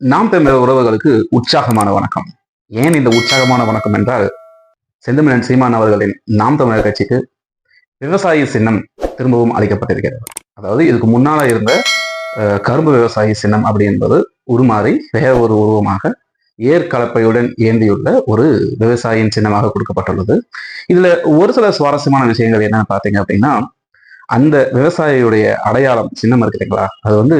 நாம் தமிழர் உறவுகளுக்கு உற்சாகமான வணக்கம். ஏன் இந்த உற்சாகமான வணக்கம் என்றால் செந்தமிழன் சீமான் அவர்களின் நாம் தமிழர் கட்சிக்கு விவசாயி சின்னம் திரும்பவும் அளிக்கப்பட்டிருக்கிறது. அதாவது இதுக்கு முன்னால இருந்த அஹ், கரும்பு விவசாயி சின்னம் அப்படி என்பது உருமாறி வேற ஒரு உருவமாக ஏற்கலப்பையுடன் ஏந்தியுள்ள ஒரு விவசாயியின் சின்னமாக கொடுக்கப்பட்டுள்ளது. இதுல ஒரு சில சுவாரஸ்யமான விஷயங்கள் என்னன்னு பாத்தீங்க அப்படின்னா அந்த விவசாயியுடைய அடையாளம் சின்னம் இருக்கு அது வந்து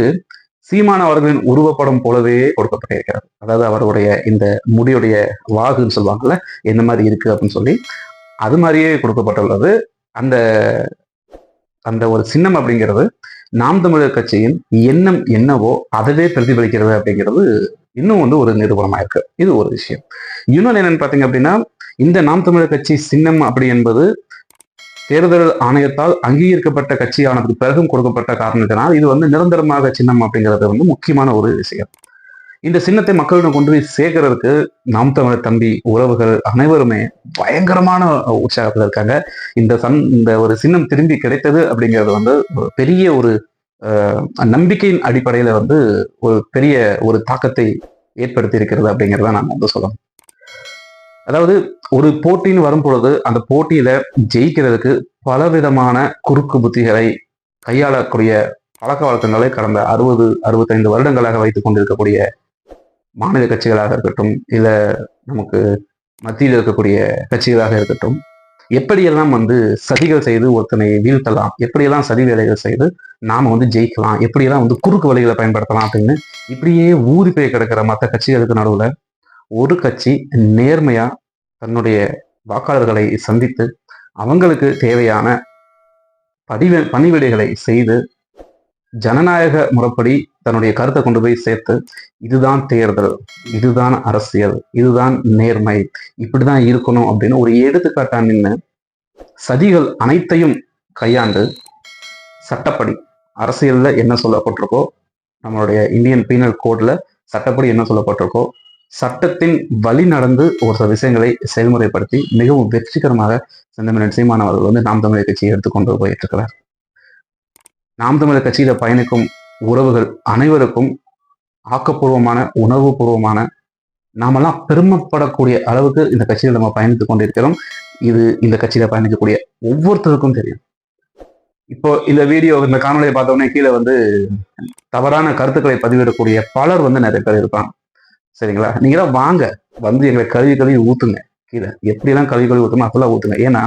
சீமான் அவர்களின் உருவப்படம் போலவே கொடுக்கப்பட்டிருக்கிறது. அதாவது அவருடைய இந்த முடியுடைய வாகுன்னு சொல்லுவாங்கல்ல என்ன மாதிரி இருக்கு அப்படின்னு சொல்லி அது மாதிரியே கொடுக்கப்பட்டுள்ளது. அந்த அந்த ஒரு சின்னம் அப்படிங்கிறது நாம் தமிழர் கட்சியின் எண்ணம் என்னவோ அதவே பிரதிபலிக்கிறது அப்படிங்கிறது இன்னும் வந்து ஒரு நிரூபணமா இருக்கு. இது ஒரு விஷயம். இன்னொன்று என்னன்னு பார்த்தீங்க அப்படின்னா இந்த நாம் தமிழர் கட்சி சின்னம் அப்படி என்பது தேர்தல் ஆணையத்தால் அங்கீகரிக்கப்பட்ட கட்சியானதுக்கு பிறகும் கொடுக்கப்பட்ட காரணத்தினால் இது வந்து நிரந்தரமாக சின்னம் அப்படிங்கிறது வந்து முக்கியமான ஒரு விஷயம். இந்த சின்னத்தை மக்களிடம் கொண்டு போய் சேர்க்கறதுக்கு நாம் தமிழர் தம்பி உறவுகள் அனைவருமே பயங்கரமான உற்சாகத்தில் இருக்காங்க. இந்த சன் இந்த ஒரு சின்னம் திரும்பி கிடைத்தது அப்படிங்கிறது வந்து பெரிய ஒரு நம்பிக்கையின் அடிப்படையில வந்து ஒரு பெரிய ஒரு தாக்கத்தை ஏற்படுத்தி இருக்கிறது அப்படிங்கிறத நாங்கள் வந்து சொல்லணும். அதாவது ஒரு போட்டின்னு வரும் பொழுது அந்த போட்டியில ஜெயிக்கிறதுக்கு பலவிதமான குறுக்கு புத்திகளை கையாளக்கூடிய பழக்க வழக்கங்களை கடந்த அறுபது அறுபத்தைந்து வருடங்களாக வைத்துக் கொண்டிருக்கக்கூடிய மாநில கட்சிகளாக இருக்கட்டும் இல்ல நமக்கு மத்தியில் இருக்கக்கூடிய கட்சிகளாக இருக்கட்டும் எப்படியெல்லாம் வந்து சதிகள் செய்து ஒருத்தனை வீழ்த்தலாம் எப்படியெல்லாம் சதி வேலைகள் செய்து நாம் வந்து ஜெயிக்கலாம் எப்படியெல்லாம் வந்து குறுக்கு வழிகளை பயன்படுத்தலாம் அப்படின்னு இப்படியே ஊறி போய் கிடக்கிற மற்ற கட்சிகளுக்கு நடுவில் ஒரு கட்சி நேர்மையா தன்னுடைய வாக்காளர்களை சந்தித்து அவங்களுக்கு தேவையான பதிவு பணிவிடைகளை செய்து ஜனநாயக முறைப்படி தன்னுடைய கருத்தை கொண்டு போய் சேர்த்து இதுதான் தேர்தல் இதுதான் அரசியல் இதுதான் நேர்மை இப்படிதான் இருக்கணும் அப்படின்னு ஒரு எடுத்துக்காட்டா நின்று சதிகள் அனைத்தையும் கையாண்டு சட்டப்படி அரசியல்ல என்ன சொல்லப்பட்டிருக்கோ நம்மளுடைய இந்தியன் பீனல் கோட்ல சட்டப்படி என்ன சொல்லப்பட்டிருக்கோ சட்டத்தின் வழி நடந்து ஒரு சில விஷயங்களை செயல்முறைப்படுத்தி மிகவும் வெற்றிகரமாக செந்தமிழன் சீமான் அவர்கள் வந்து நாம் தமிழர் கட்சியை எடுத்துக்கொண்டு போயிட்டு இருக்கிறார். நாம் தமிழர் கட்சியில பயணிக்கும் உறவுகள் அனைவருக்கும் ஆக்கப்பூர்வமான உணர்வுபூர்வமான நாமெல்லாம் பெருமைப்படக்கூடிய அளவுக்கு இந்த கட்சியில் நம்ம பயணித்துக் கொண்டிருக்கிறோம். இது இந்த கட்சியில பயணிக்கக்கூடிய ஒவ்வொருத்தருக்கும் தெரியும். இப்போ இந்த வீடியோ இந்த காணொலியை பார்த்த உடனே கீழே வந்து தவறான கருத்துக்களை பதிவிடக்கூடிய பலர் வந்து நிறைய பேர் இருப்பாங்க சரிங்களா? நீங்கள் தான் வாங்க. வந்து எங்களை கழுவி கழுவி ஊத்துங்க. கீழே. எப்படிலாம் கழுவி கழுவி ஊத்துமோ அப்பெல்லாம் ஊத்துங்க. ஏன்னா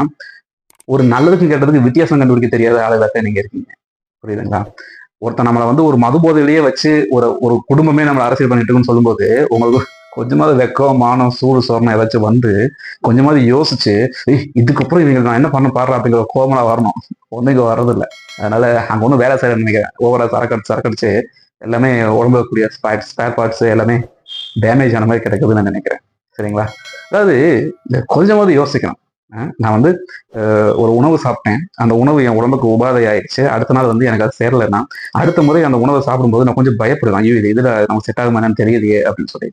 ஒரு நல்லதுக்கும் கெட்டதுக்கு வித்தியாசம் கண்டுபிடிக்க தெரியாத ஆளுகளாக நீங்க இருக்கீங்க. புரியுதுங்களா? ஒருத்தன் நம்மளை வந்து ஒரு மது போதையிலேயே வச்சு ஒரு ஒரு குடும்பமே நம்மளை அரசியல் பண்ணிட்டு இருக்குன்னு சொல்லும்போது உங்களுக்கு கொஞ்சமாவது வெக்கம் மானம் சூடு சோரணம் ஏதாச்சும் வந்து கொஞ்சமாவது யோசிச்சு இதுக்கப்புறம் இவங்க நான் என்ன பண்ண பாடுறேன்? அப்படிங்கிற கோமலா வரணும். ஒன்றும் இங்கே வர்றதில்ல. அதனால அங்கே ஒன்றும் வேலை செய்யறேன்னு நினைக்கிறேன் ஓவரா சரக்கடிச்சு சரக்கடிச்சு எல்லாமே உடம்பு கூடிய ஸ்பேர் பார்ட்ஸ் எல்லாமே டேமேஜ் ஆன மாதிரி கிடைக்குதுன்னு நான் நினைக்கிறேன். சரிங்களா? அதாவது கொஞ்சமாவது யோசிக்கணும். நான் வந்து அஹ், ஒரு உணவு சாப்பிட்டேன். அந்த உணவு என் உடம்புக்கு உபாதை ஆயிடுச்சு அடுத்த நாள் வந்து எனக்கு அது சேரலைன்னா அடுத்த முறை அந்த உணவை சாப்பிடும்போது நான் கொஞ்சம் பயப்படுவேன். ஐயோ இது இதுல நமக்கு செட் ஆகுமா என்னன்னு தெரியலையே அப்படின்னு சொல்லி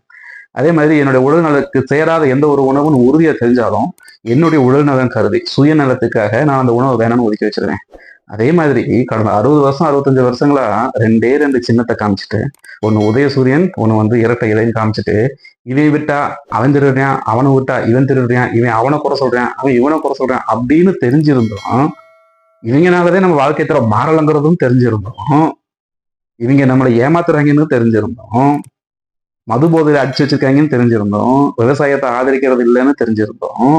அதே மாதிரி என்னுடைய உடல் நலத்துக்கு சேராத எந்த ஒரு உணவுன்னு உறுதியாக தெரிஞ்சாலும் என்னுடைய உடல்நலம் கருதி சுயநலத்துக்காக நான் அந்த உணவை வேணும்னு ஒதுக்கி வச்சிருவேன். அதே மாதிரி கடந்த அறுபது வருஷம் அறுபத்தஞ்சு வருஷங்களா ரெண்டே ரெண்டு சின்னத்தை காமிச்சிட்டு ஒன்னு உதயசூரியன் ஒன்னு வந்து இரட்டை இலைன்னு காமிச்சிட்டு இவன் விட்டா அவன் திருடுறான் அவனை விட்டா இவன் திருடுறான் இவன் அவனை குறை சொல்றான் அவன் இவனை குறை சொல்றான் அப்படின்னு தெரிஞ்சிருந்தோம் இவங்கனாலதான் நம்ம வாழ்க்கை தர மாறலங்கிறதும் தெரிஞ்சிருந்தோம் இவங்க நம்மளை ஏமாத்துறாங்கன்னு தெரிஞ்சிருந்தோம் மது போதையில அடிச்சு வச்சிருக்காங்கன்னு தெரிஞ்சிருந்தோம் விவசாயத்தை ஆதரிக்கிறது இல்லைன்னு தெரிஞ்சிருந்தோம்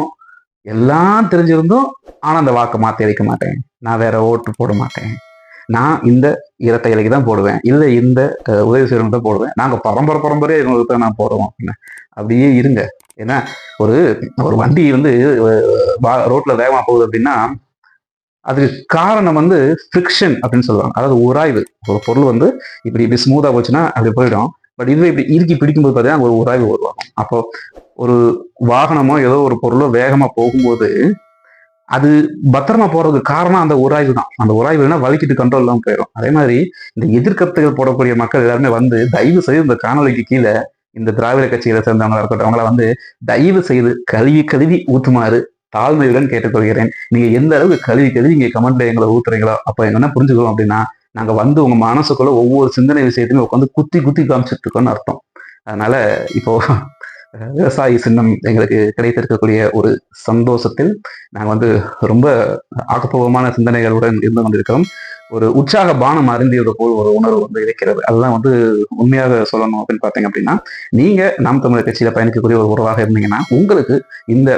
எல்லாம் தெரிஞ்சிருந்தும் ஆனால் அந்த வாக்கை மாற்றி அளிக்க மாட்டேன். நான் வேற ஓட்டு போட மாட்டேன். நான் இந்த இரட்டை இலைக்கு தான் போடுவேன். இல்லை இந்த உதவி செய்யறவங்க தான் போடுவேன். நாங்கள் பரம்பரை பரம்பரையாக இவங்களுக்கு தான் நான் போடுவோம் அப்படின்னு. அப்படியே இருங்க. ஏன்னா ஒரு ஒரு வண்டி வந்து ரோட்டில் வேகமாக போகுது அப்படின்னா அதுக்கு காரணம் வந்து ஃப்ரிக்ஷன் அப்படின்னு சொல்லுவாங்க. அதாவது உராய்வு. ஒரு பொருள் வந்து இப்படி இப்படி ஸ்மூத்தாக போச்சுன்னா அப்படி போயிடும். பட் இதுவே இப்படி இறுக்கி பிடிக்கும்போது பார்த்தீங்கன்னா ஒரு உராய்வு உருவாகும். அப்போ ஒரு வாகனமோ ஏதோ ஒரு பொருளோ வேகமா போகும்போது அது பத்திரமா போறதுக்கு காரணம் அந்த உராய்வு தான். அந்த உராய்வுனா வலிக்கிட்டு கண்ட்ரோல் இல்லாம போயிடும் அதே மாதிரி இந்த எதிர்கருத்துகள் போடக்கூடிய மக்கள் எல்லாருமே வந்து தயவு செய்து இந்த காணொலிக்கு கீழே இந்த திராவிட கட்சிகளை சேர்ந்தவங்களா இருக்கட்டும் அவங்கள வந்து தயவு செய்து கழுவி கழுவி ஊத்துமாறு தாழ்மையுடன் கேட்டுக்கொள்கிறேன். நீங்க எந்த அளவுக்கு கழுவி கழுவி இங்க கமெண்ட்ல எங்களை ஊத்துறீங்களோ அப்ப என்ன புரிஞ்சுக்கிறோம் அப்படின்னா நாங்க வந்து உங்க மனசுக்குள்ள ஒவ்வொரு சிந்தனை விஷயத்தையும் உட்காந்து குத்தி குத்தி காமிச்சிட்டு இருக்கோம்னு அர்த்தம். அதனால இப்போ விவசாயி சின்னம் எங்களுக்கு கிடைத்திருக்கக்கூடிய ஒரு சந்தோஷத்தில் நாங்கள் வந்து ரொம்ப ஆக்கப்பூர்வமான சிந்தனைகளுடன் இருந்து கொண்டிருக்கிறோம். ஒரு உற்சாக பானம் அருந்தியது போல் ஒரு உணர்வு வந்து இருக்கிறது. அதெல்லாம் வந்து உண்மையாக சொல்லணும் அப்படின்னு பார்த்தீங்க அப்படின்னா நீங்கள் நாம் தமிழர் கட்சியில் பயணிக்கக்கூடிய ஒரு உறவாக இருந்தீங்கன்னா உங்களுக்கு இந்த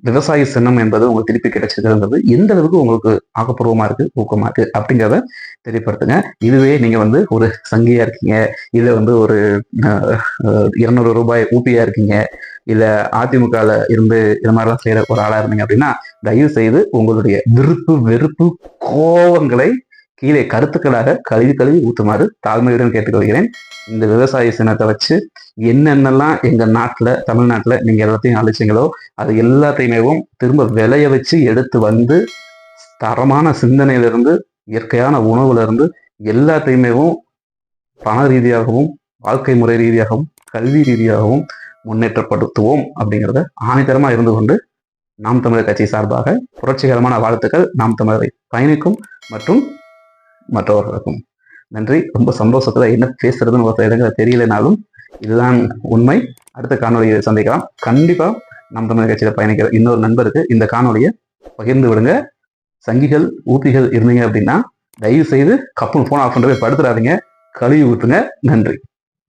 விவசாய சின்னம் என்பது உங்களுக்கு திருப்பி கிடைச்சிருக்கிறது. எந்த அளவுக்கு உங்களுக்கு ஆக்கப்பூர்வமா இருக்கு ஊக்கமா இருக்கு அப்படிங்கிறத தெரியப்படுத்துங்க. இதுவே நீங்க வந்து ஒரு சங்கியா இருக்கீங்க இல்ல வந்து ஒரு இருநூறு ரூபாய் ஊப்பியா இருக்கீங்க இல்ல அதிமுகல இருந்து இது மாதிரிலாம் செய்யற ஒரு ஆளா இருந்தீங்க அப்படின்னா தயவு செய்து உங்களுடைய விருப்பு வெறுப்பு கோபங்களை கீழே கருத்துக்களாக கழுவி கழுவி ஊற்றுமாறு தாழ்மையுடன் கேட்டுக்கொள்கிறேன். இந்த விவசாய சினத்தை வச்சு என்னென்னலாம் எங்கள் நாட்டில் தமிழ்நாட்டில் நீங்கள் எல்லாத்தையும் அழிச்சிங்களோ அது எல்லாத்தையுமேவும் திரும்ப விளைய வச்சு எடுத்து வந்து தரமான சிந்தனையிலிருந்து இயற்கையான உணவுலேருந்து எல்லாத்தையுமேவும் பண ரீதியாகவும் வாழ்க்கை முறை ரீதியாகவும் கல்வி ரீதியாகவும் முன்னேற்றப்படுத்துவோம் அப்படிங்கிறத ஆணித்தரமாக இருந்து கொண்டு நாம் தமிழர் கட்சி சார்பாக புரட்சிகரமான வாழ்த்துக்கள். நாம் தமிழரை பயணிக்கும் மற்றும் மற்றவர்களுக்கும். நன்றி. ரொம்ப சந்தோஷத்துல என்ன பேசுறதுன்னு ஒரு இடங்கள் தெரியலனாலும் இதுதான் உண்மை. அடுத்த காணொலியை சந்திக்கலாம். கண்டிப்பா நம் தமிழ் கட்சியில பயணிக்கிற இன்னொரு நண்பருக்கு இந்த காணொலியை பகிர்ந்து விடுங்க. சங்கிகள் ஊப்பிகள் இருந்தீங்க அப்படின்னா தயவு செய்து கப்புன்னு போன் ஆஃப் பண்ணுறதை படுத்துறாதீங்க. கழுவி ஊற்றுங்க நன்றி.